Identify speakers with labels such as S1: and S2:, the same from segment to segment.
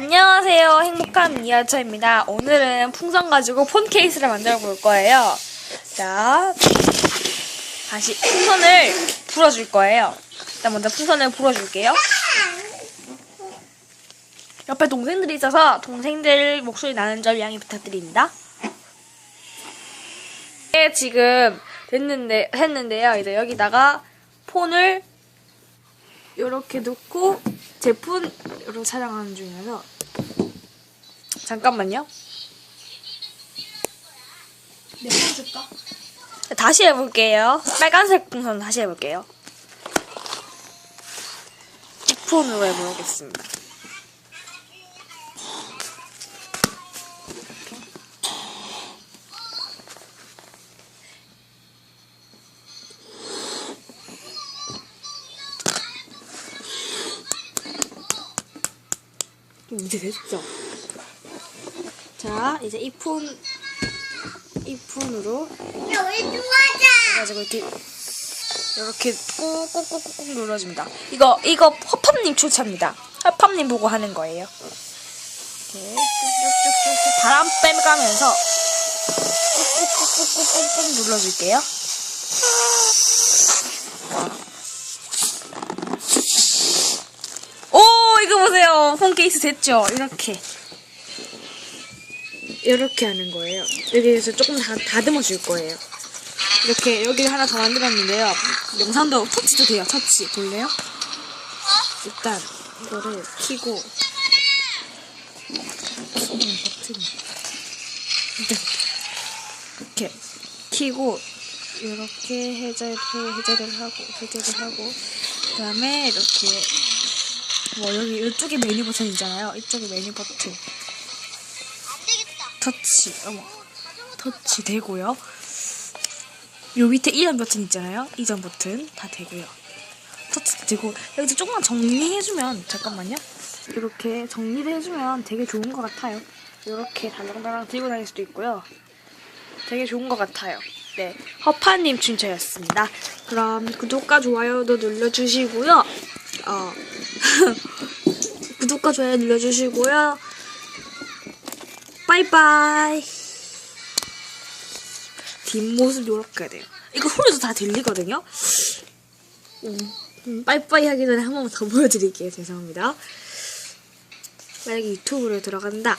S1: 안녕하세요. 행복한 이하차입니다. 오늘은 풍선 가지고 폰 케이스를 만들어 볼 거예요. 자, 다시 풍선을 불어줄 거예요. 일단 먼저 풍선을 불어줄게요. 옆에 동생들이 있어서 동생들 목소리 나는 점 양해 부탁드립니다. 네, 지금 됐는데, 했는데요. 이제 여기다가 폰을 이렇게 놓고 제품으로 촬영하는 중이라서 잠깐만요.
S2: 몇 번 줄까?
S1: 다시 해볼게요. 빨간색 풍선 다시 해볼게요. 이 폰으로 해보겠습니다. 이제 됐죠? 자, 이제 이 폰, 이 폰으로
S2: 우리 좋아하자.
S1: 그래가지고 이렇게 이렇게 꾹꾹꾹꾹꾹 눌러줍니다. 이거 이거 허팝님 추천입니다. 허팝님 보고 하는 거예요. 이렇게 쭉쭉쭉쭉 바람 빼가면서 꾹꾹꾹꾹꾹꾹 눌러줄게요. 보세요. 폰 케이스 됐죠? 이렇게 이렇게 하는 거예요. 여기에서 조금 다 다듬어 줄 거예요. 이렇게 여기 하나 더 만들었는데요. 영상도 터치도 돼요. 터치 볼래요? 일단 이거를 키고 이렇게 키고 이렇게 해제를 해제를 하고 해제를 하고 그다음에 이렇게 뭐 여기 이쪽에 메뉴 버튼 있잖아요. 이쪽에 메뉴 버튼. 터치 어머 터치 되고요. 요 밑에 이전 버튼 있잖아요. 이전 버튼 다 되고요. 터치 되고 여기서 조금만 정리해주면 잠깐만요. 이렇게 정리를 해주면 되게 좋은 것 같아요. 이렇게 달랑달랑 들고 다닐 수도 있고요. 되게 좋은 것 같아요. 네, 허파님 춘처였습니다. 그럼 구독과 좋아요도 눌러주시고요. 어, 구독과 좋아요 눌러주시고요. 바이바이. 뒷모습 요렇게 돼요. 이거 소리도 다 들리거든요. 음, 음, 빠이빠이 하기 전에 한 번 더 보여드릴게요. 죄송합니다. 만약에 유튜브로 들어간다.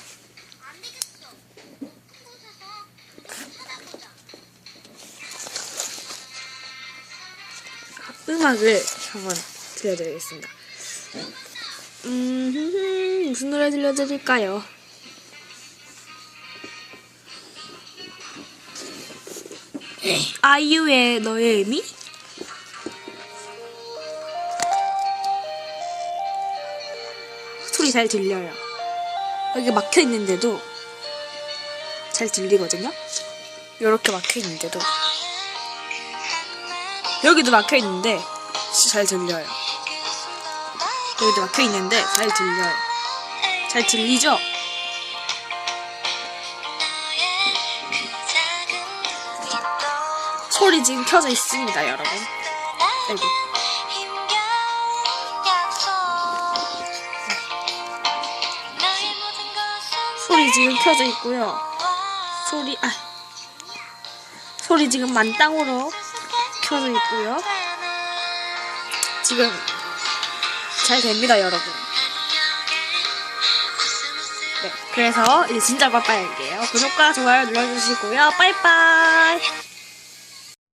S1: 음악을 한번 들려드리겠습니다. 음, 무슨 노래 들려드릴까요? 아이유의 너의 의미? 소리 잘 들려요. 여기 막혀 있는데도 잘 들리거든요. 이렇게 막혀 있는데도 여기도 막혀 있는데 잘 들려요. 여기도 막혀 있는데 잘 들려요. 잘 들리죠? 소리 지금 켜져 있습니다, 여러분. 아이고. 소리 지금 켜져 있고요. 소리 아 소리 지금 만땅으로 켜져 있고요. 지금 잘 됩니다, 여러분. 네, 그래서 이제 진짜 빠빠이 할게요. 구독과 좋아요 눌러주시고요. 빠이빠이.